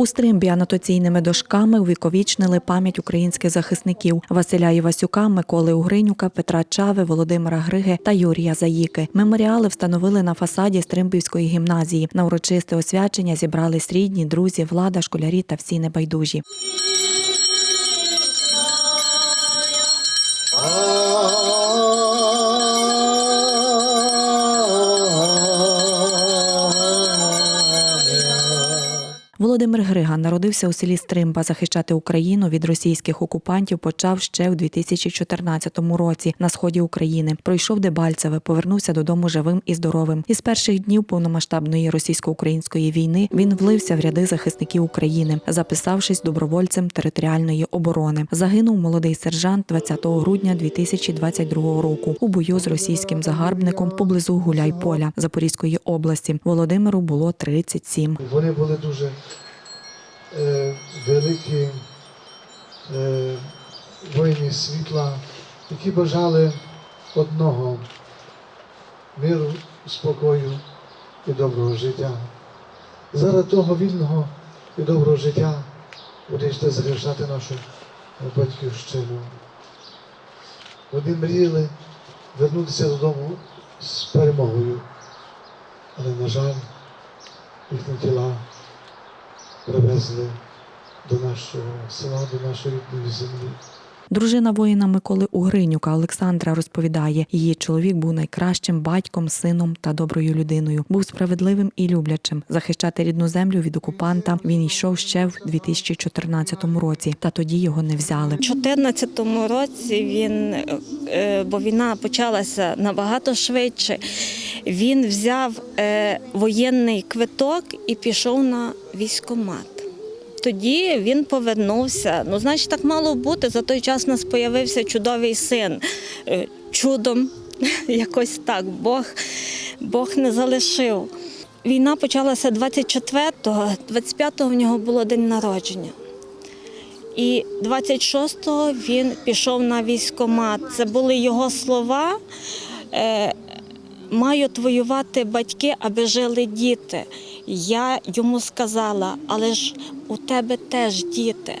У стримбі анотаційними дошками увіковічнили пам'ять українських захисників Василя Івасюка, Миколи Угринюка, Петра Чави, Володимира Григи та Юрія Заїки. Меморіали встановили на фасаді Стримбівської гімназії. На урочисте освячення зібрались рідні, друзі, влада, школярі та всі небайдужі. Володимир Грига народився у селі Стримба. Захищати Україну від російських окупантів почав ще у 2014 році на сході України. Пройшов Дебальцеве, повернувся додому живим і здоровим. Із перших днів повномасштабної російсько-української війни він влився в ряди захисників України, записавшись добровольцем територіальної оборони. Загинув молодий сержант 20 грудня 2022 року у бою з російським загарбником поблизу Гуляйполя Запорізької області. Володимиру було 37. Вони були дуже великі е, воїни світла, які бажали одного миру, спокою і доброго життя. Заради того вільного і доброго життя будете захищати нашу батьківщину. Вони мріяли вернутися додому з перемогою, але, на жаль, їхні тіла привезли до нашого села, до нашої рідної землі. Дружина воїна Миколи Угринюка Олександра розповідає, її чоловік був найкращим батьком, сином та доброю людиною. Був справедливим і люблячим. Захищати рідну землю від окупанта він йшов ще в 2014 році, та тоді його не взяли. У 2014 році він, е, бо війна почалася набагато швидше, він взяв е, воєнний квиток і пішов на військкомат. Тоді він повернувся. Ну, значить, так мало бути. За той час у нас з'явився чудовий син. Е, Чудом, якось так. Бог, Бог не залишив. Війна почалася 24-го, 25-го в нього було день народження. І 26-го він пішов на військкомат. Це були його слова. Е, Мають воювати батьки, аби жили діти. Я йому сказала, але ж у тебе теж діти.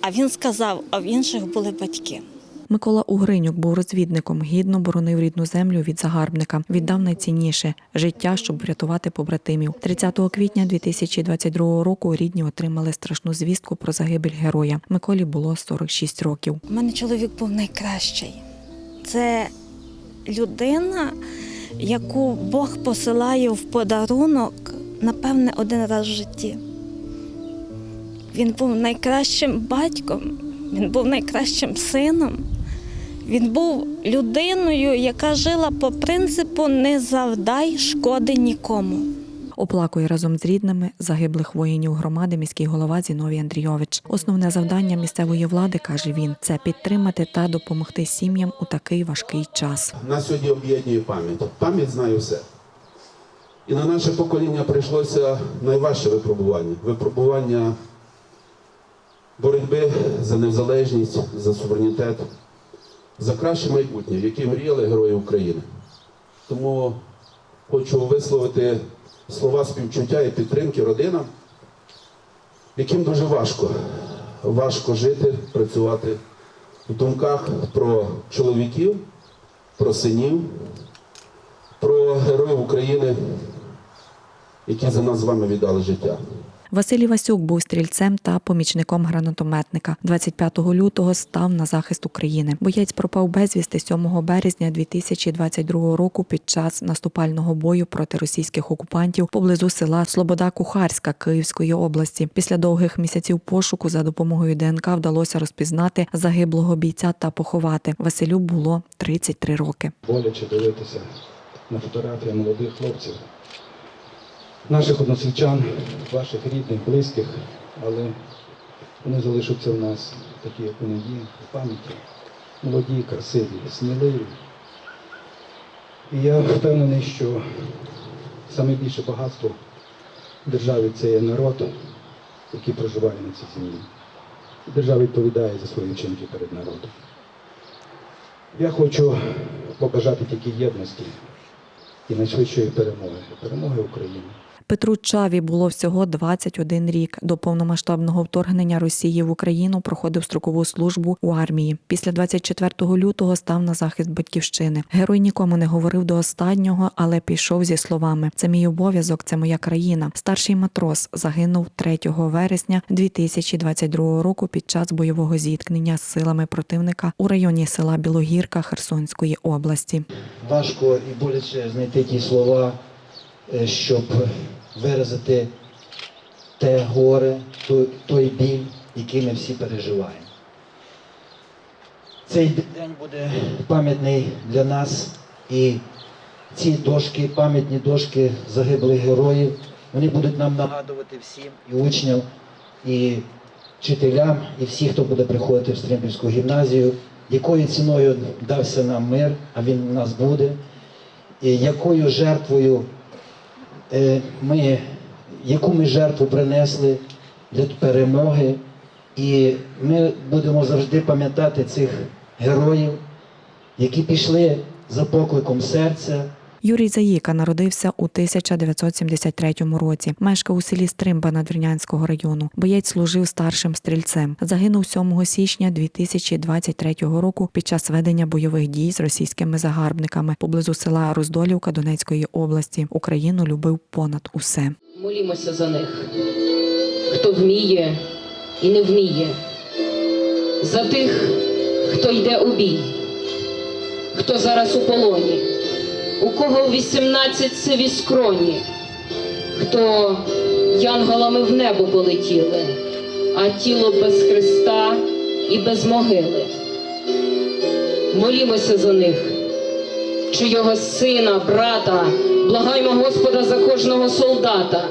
А він сказав, а в інших були батьки. Микола Угринюк був розвідником, гідно боронив рідну землю від загарбника. Віддав найцінніше життя, щоб врятувати побратимів. 30 квітня 2022 року рідні отримали страшну звістку про загибель героя. Миколі було 46 років. У мене чоловік був найкращий. Це людина, яку Бог посилає в подарунок, напевне, один раз в житті. Він був найкращим батьком, він був найкращим сином. Він був людиною, яка жила по принципу не завдай шкоди нікому. Оплакує разом з рідними загиблих воїнів громади міський голова Зіновій Андрійович. Основне завдання місцевої влади каже він це підтримати та допомогти сім'ям у такий важкий час. Нас сьогодні об'єднує пам'ять. Пам'ять знає все. І на наше покоління прийшлося найважче випробування випробування боротьби за незалежність, за суверенітет, за краще майбутнє, в яке мріяли герої України. Тому хочу висловити слова співчуття і підтримки родинам, яким дуже важко, важко жити, працювати в думках про чоловіків, про синів, про героїв України, які за нас з вами віддали життя. Василь Івасюк був стрільцем та помічником гранатометника. 25 лютого став на захист України. Боєць пропав безвісти 7 березня 2022 року під час наступального бою проти російських окупантів поблизу села Слобода Кухарська Київської області. Після довгих місяців пошуку за допомогою ДНК вдалося розпізнати загиблого бійця та поховати. Василю було 33 роки. боляче дивитися на фотографії молодих хлопців, наших односельчан, ваших рідних, близьких, але вони залишаться в нас такі, як вони є, в пам'яті. Молоді, красиві, сміливі. І я впевнений, що найбільше багатство в державі це є народ, який проживає на цій землі. Держава відповідає за свої вчинки перед народом. Я хочу побажати тільки єдності і найшвидшої перемоги, перемоги України. Петру Чаві було всього 21 рік. До повномасштабного вторгнення Росії в Україну проходив строкову службу у армії. Після 24 лютого став на захист батьківщини. Герой нікому не говорив до останнього, але пішов зі словами: це мій обов'язок, це моя країна. Старший матрос загинув 3 вересня 2022 року під час бойового зіткнення з силами противника у районі села Білогірка Херсонської області. важко і боляче знайти ті слова, щоб виразити те горе, той, той біль, який ми всі переживаємо. Цей день буде пам'ятний для нас і ці дошки, пам'ятні дошки загиблих героїв, вони будуть нам нагадувати всім і учням, і вчителям, і всім, хто буде приходити в Стримпільську гімназію, якою ціною дався нам мир, а він у нас буде, і якою жертвою е, ми, яку ми жертву принесли для перемоги. І ми будемо завжди пам'ятати цих героїв, які пішли за покликом серця. Юрій Заїка народився у 1973 році. Мешкав у селі Стримба Надвірнянського району. Боєць служив старшим стрільцем. Загинув 7 січня 2023 року під час ведення бойових дій з російськими загарбниками поблизу села Роздолівка Донецької області. Україну любив понад усе. Молімося за них, хто вміє і не вміє, за тих, хто йде у бій, хто зараз у полоні, у кого 18 сиві скроні, хто янголами в небо полетіли, а тіло без Христа і без могили. Молімося за них, чийого сина, брата, благаймо Господа за кожного солдата,